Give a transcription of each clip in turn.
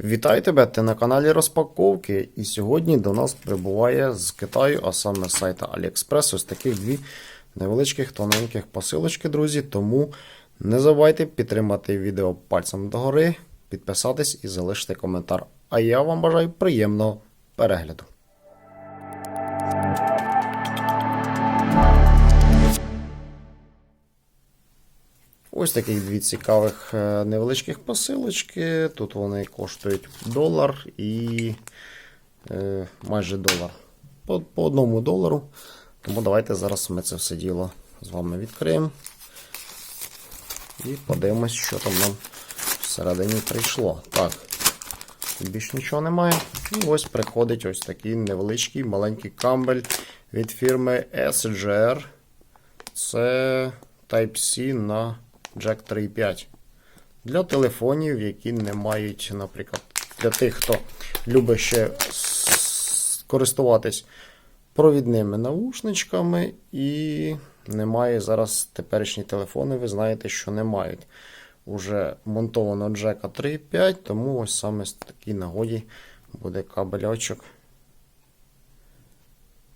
Вітаю тебе! Ти на каналі Розпаковки. І сьогодні до нас прибуває з Китаю, а саме з сайта AliExpress, ось таких дві невеличких тоненьких посилочки, друзі. Тому не забувайте підтримати відео пальцем догори, підписатись і залишити коментар. А я вам бажаю приємного перегляду. Ось таких дві цікавих е, невеличких посилочки. Тут вони коштують долар і е, майже долар. По, по одному долару. Тому давайте зараз ми це все діло з вами відкриємо. І подивимось, що там нам всередині прийшло. Так, тут більш нічого немає. І ось приходить ось такий невеличкий маленький камбель від фірми SGR. Це Type-C на Jack 3.5. Для телефонів, які не мають, наприклад, для тих, хто любить ще користуватись провідними наушничками і не зараз теперішні телефони, ви знаєте, що не мають. Уже монтовано джека 3.5, тому ось саме з такій нагоді буде кабельочок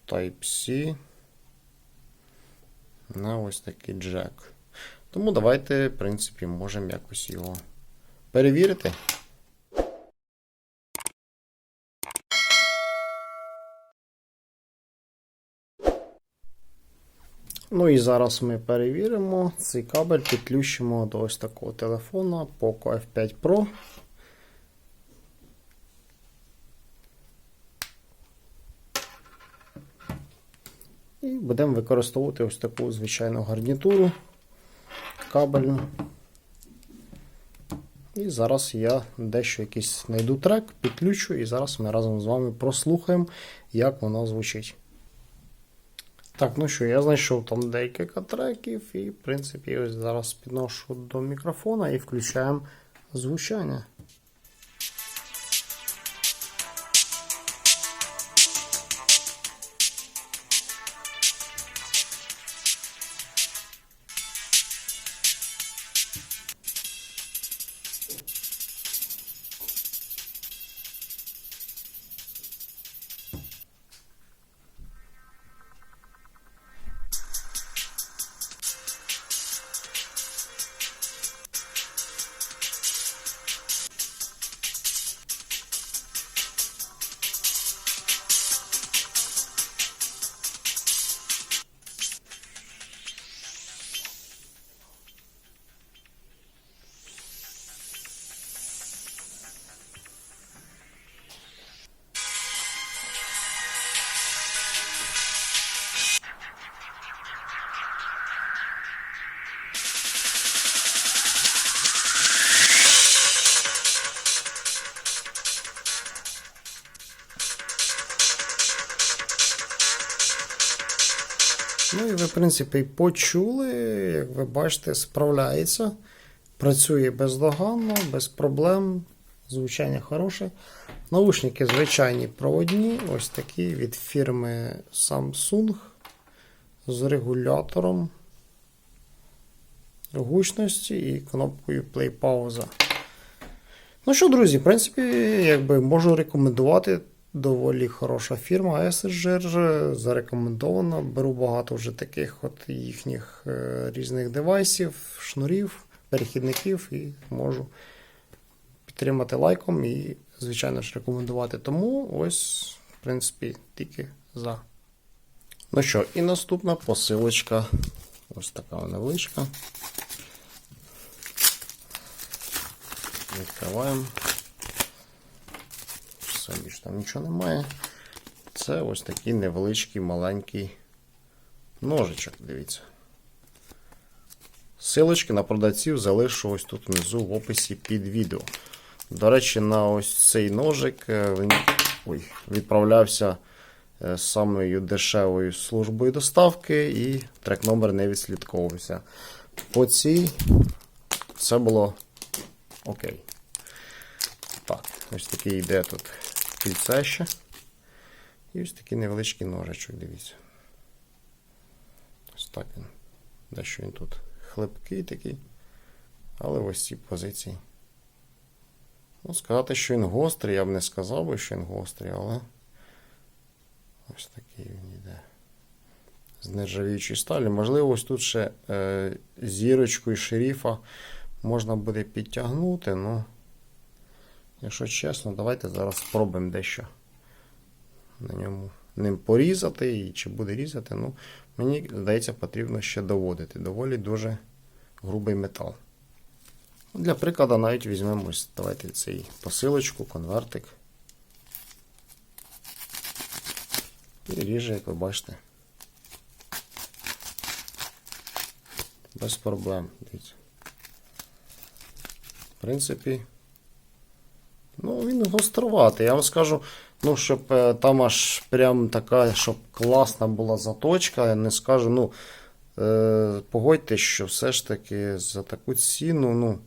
Type-C на ось такий джек. Тому давайте, в принципі, можемо якось його перевірити. Ну і зараз ми перевіримо цей кабель, підключимо до ось такого телефона Poco F5 Pro. І будемо використовувати ось таку звичайну гарнітуру кабельну. І зараз я дещо якийсь знайду трек, підключу, і зараз ми разом з вами прослухаємо, як воно звучить. Так, ну що, я знайшов там декілька треків, і, в принципі, ось зараз підношу до мікрофона і включаємо звучання. Ну і ви, в принципі, почули, як ви бачите, справляється. Працює бездоганно, без проблем. Звучання хороше. Наушники звичайні проводні, ось такі від фірми Samsung з регулятором гучності і кнопкою Play пауза. Ну що, друзі, в принципі, якби можу рекомендувати. Доволі хороша фірма SSGR, зарекомендована. Беру багато вже таких от їхніх е, різних девайсів, шнурів, перехідників і можу підтримати лайком і, звичайно ж, рекомендувати. Тому ось, в принципі, тільки за. Ну що, і наступна посилочка. Ось така невеличка. Відкриваємо. Все, більше там нічого немає. Це ось такий невеличкий маленький ножичок, дивіться. Силочки на продавців залишу ось тут внизу в описі під відео. До речі, на ось цей ножик е, він ой, відправлявся е, самою дешевою службою доставки і трек номер не відслідковувався. По цій все було окей. Так, ось такий йде тут кільце ще. І ось такий невеличкий ножичок, дивіться. Ось так він. Дещо він тут хлипкий такий. Але ось ці позиції. Ну, сказати, що він гострий, я б не сказав би, що він гострий, але ось такий він йде. З нержавіючої сталі. Можливо, ось тут ще е, зірочку і шерифа можна буде підтягнути, ну, якщо чесно, давайте зараз спробуємо дещо на ньому ним порізати. І чи буде різати, ну, мені здається, потрібно ще доводити. Доволі дуже грубий метал. Для прикладу навіть візьмемо ось давайте цей посилочку, конвертик. І ріже, як ви бачите. Без проблем. Дивіться. В принципі, ну, він гоструватий. Я вам скажу, ну, щоб е, там аж прям така, щоб класна була заточка, я не скажу, ну, е, погодьте, що все ж таки за таку ціну, ну,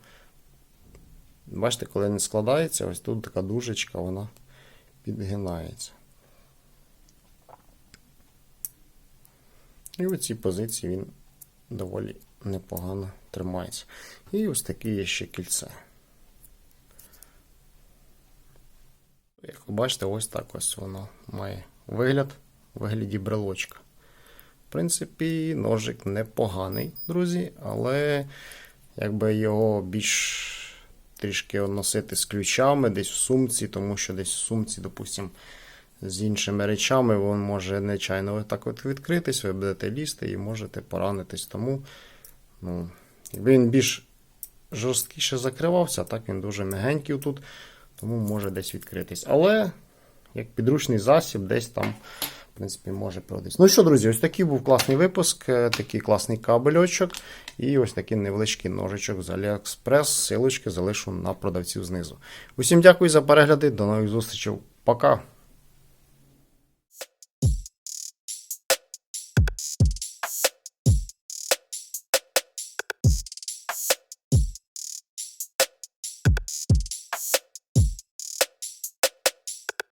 бачите, коли він складається, ось тут така дужечка, вона підгинається. І в цій позиції він доволі непогано тримається. І ось таке є ще кільце. Як ви бачите, ось так ось воно має вигляд у вигляді брелочка. В принципі, ножик непоганий, друзі, але якби його більш трішки носити з ключами десь в сумці, тому що десь в сумці, допустимо, з іншими речами, він може нечайно так от відкритись, ви будете лізти і можете поранитись. Тому, ну, він більш жорсткіше закривався, так він дуже м'ягенький тут, тому може десь відкритись. Але як підручний засіб, десь там, в принципі, може пригодитись. Ну що, друзі, ось такий був класний випуск, е, такий класний кабельочок і ось такий невеличкий ножичок з AliExpress. Силочки залишу на продавців знизу. Усім дякую за перегляди, до нових зустрічей. Пока!